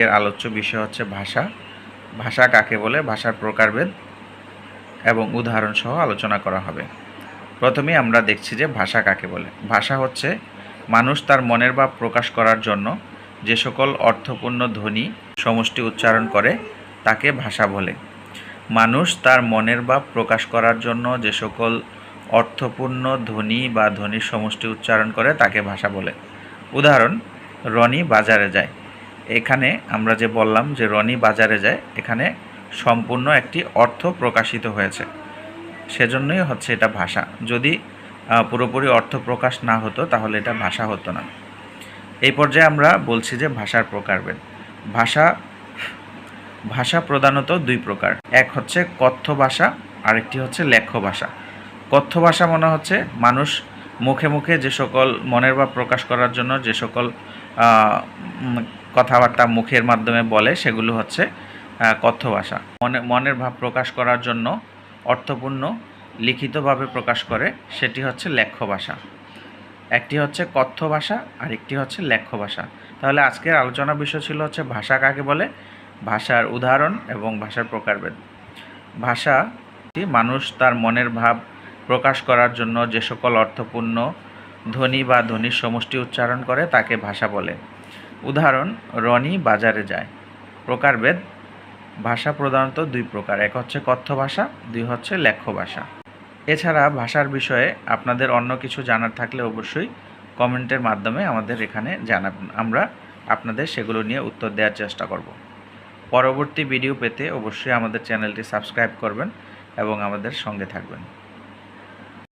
এর আলোচ্য বিষয় হচ্ছে ভাষা। ভাষা কাকে বলে? ভাষার প্রকারভেদ এবং উদাহরণ সহ আলোচনা করা হবে। প্রথমেই আমরা দেখছি যে ভাষা কাকে বলে। ভাষা হচ্ছে মানুষ তার মনের ভাব প্রকাশ করার জন্য যে সকল অর্থপূর্ণ ধ্বনি, সমষ্টি উচ্চারণ করে, তাকে ভাষা বলে। মানুষ তার মনের ভাব প্রকাশ করার জন্য যে সকল অর্থপূর্ণ ধ্বনি বা ধ্বনির সমষ্টি উচ্চারণ করে, তাকে ভাষা বলে। উদাহরণ, রনি বাজারে যায়। এখানে আমরা যে বললাম যে রনি বাজারে যায়, এখানে সম্পূর্ণ একটি অর্থ প্রকাশিত হয়েছে। সেজন্যই হচ্ছে এটা ভাষা। যদি পুরোপুরি অর্থ প্রকাশ না হতো, তাহলে এটা ভাষা হতো না। এই পর্যায়ে আমরা বলছি যে ভাষার প্রকারভেদ। ভাষা ভাষা প্রধানত দুই প্রকার। এক হচ্ছে কথ্য ভাষা, আরেকটি হচ্ছে লেখ্য ভাষা। কথ্য ভাষা মনে হচ্ছে মানুষ মুখে মুখে যে সকল মনের ভাব প্রকাশ করার জন্য যে সকল কথাবার্তা মুখের মাধ্যমে বলে, সেগুলো হচ্ছে কথ্য ভাষা। মনে, মনের ভাব প্রকাশ করার জন্য অর্থপূর্ণ, লিখিতভাবে প্রকাশ করে, সেটি হচ্ছে লেখ্য ভাষা। একটি হচ্ছে কথ্য ভাষা আর একটি হচ্ছে লেখ্য ভাষা। তাহলে আজকের আলোচনা বিষয় ছিল হচ্ছে ভাষা কাকে বলে? ভাষার উদাহরণ এবং ভাষার প্রকারভেদ। ভাষা মানুষ তার মনের ভাব প্রকাশ করার জন্য যে সকল অর্থপূর্ণ, ধ্বনি বা ধ্বনির সমষ্টি উচ্চারণ করে, তাকে ভাষা বলে। উদাহরণ, রনি বাজারে যায়। প্রকারভেদ, ভাষা প্রধানত দুই প্রকার, এক হচ্ছে কথ্য ভাষা দুই হচ্ছে লেখ্য ভাষা এছাড়া ভাষার বিষয়ে আপনাদের অন্য কিছু জানার থাকলে অবশ্যই কমেন্টের মাধ্যমে আমাদের এখানে জানাবেন। আমরা আপনাদের সেগুলো নিয়ে উত্তর দেওয়ার চেষ্টা করব। পরবর্তী ভিডিও পেতে অবশ্যই আমাদের চ্যানেলটি সাবস্ক্রাইব করবেন এবং আমাদের সঙ্গে থাকবেন।